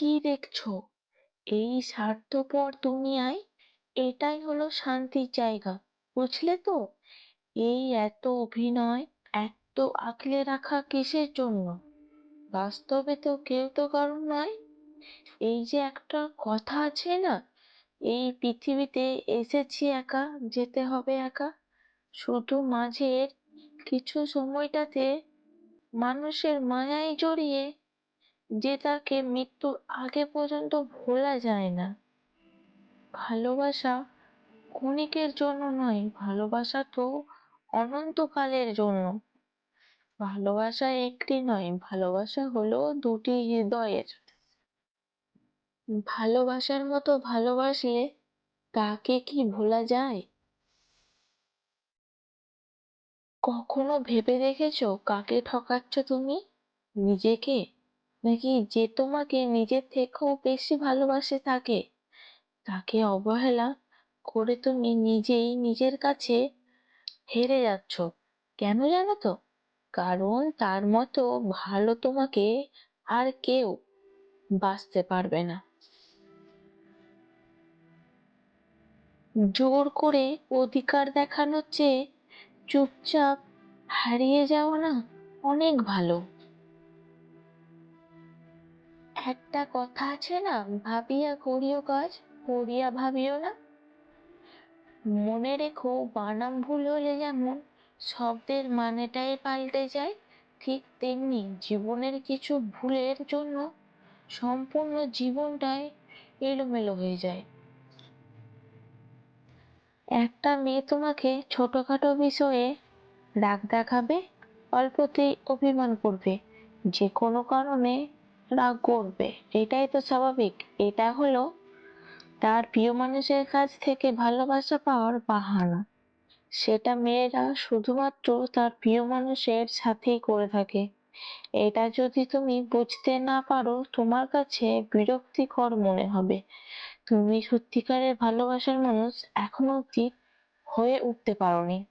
কি দেখছ? এই স্বার্থপর দুনিয়ায় এটাই হলো শান্তির জায়গা, বুঝলে তো? এই এত অভিনয় এত আগলে রাখা কিসের জন্য? বাস্তবে তো কেউ তো কারণ নয়। এই যে একটা কথা আছে না, এই পৃথিবীতে এসেছি একা, যেতে হবে একা। শুধু মাঝের কিছু সময়টাতে মানুষের মায়ায় জড়িয়ে যে তাকে মৃত্যুর আগে পর্যন্ত ভোলা যায় না। ভালোবাসা ক্ষণিকের জন্য নয়, ভালোবাসা তো অনন্তকালের জন্য। ভালোবাসা একটি নয়, ভালোবাসা হলো দুটি হৃদয়ের। ভালোবাসার মতো ভালোবাসলে তাকে কি ভোলা যায়? কখনো ভেবে দেখেছ কাকে ঠকাচ্ছ তুমি? নিজেকে? নাকি যে তোমাকে নিজের থেকেও বেশি ভালোবাসে তাকে? তাকে অবহেলা করে তুমি নিজেই নিজের কাছে হেরে যাচ্ছ। কেন জানো তো? কারণ তার মতো ভালো তোমাকে আর কেউ বাঁচতে পারবে না। জোর করে অধিকার দেখানোর চেয়ে চুপচাপ হারিয়ে যাওয়া না অনেক ভালো। একটা কথা আছে না, ভাবিয়া করিও কাজ, করিয়া ভাবিও না। মনে রেখো, বানাম ভুল হলে যেমন শব্দের মানেটাই পাল্টে যায়, ঠিক তেমনি জীবনের কিছু ভুলের জন্য সম্পূর্ণ জীবনটাই এলোমেলো হয়ে যায়। একটা মেয়ে তোমাকে ছোটখাটো বিষয়ে রাগ দেখাবে, অল্পতেই অভিমান করবে। যে কোনো কারণে রাগ করবে। এটাই তো স্বাভাবিক। এটা হলো তার প্রিয় মানুষের কাছ থেকে ভালোবাসা পাওয়ার বাহানা। সেটা মেয়েরা শুধুমাত্র তার প্রিয় মানুষের সাথেই করে থাকে। এটা যদি তুমি বুঝতে না পারো, তোমার কাছে বিরক্তিকর মনে হবে। তুমি সত্যিকারের ভালোবাসার মানুষ এখনও অব্দি হয়ে উঠতে পারোনি।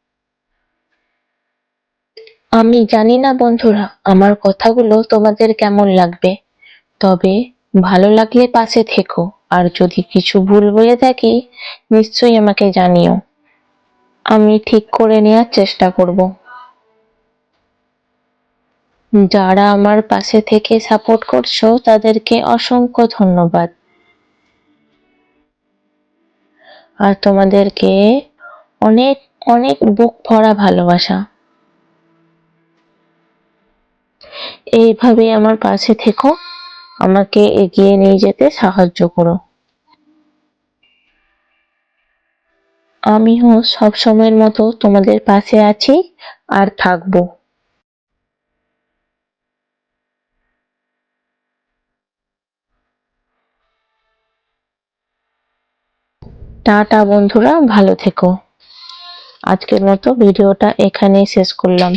আমি জানি না বন্ধুরা, আমার কথাগুলো তোমাদের কেমন লাগবে? তবে ভালো লাগলে পাশে থেকো, আর যদি কিছু ভুল বলে থাকি, নিশ্চয়ই আমাকে জানিও। আমি ঠিক করে নেওয়ার চেষ্টা করব। যারা আমার পাশে থেকে সাপোর্ট করছ, তাদেরকে অসংখ্য ধন্যবাদ। আর তোমাদেরকে অনেক অনেক বুক ভরা ভালোবাসা। এইভাবে আমার পাশে থেকো। আমাকে এগিয়ে নিয়ে যেতে সাহায্য করো। আমিও সব সময়ের মতো তোমাদের পাশে আছি আর থাকব। টাটা বন্ধুরা, ভালো থেকো। আজকের মতো ভিডিওটা এখানেই শেষ করলাম।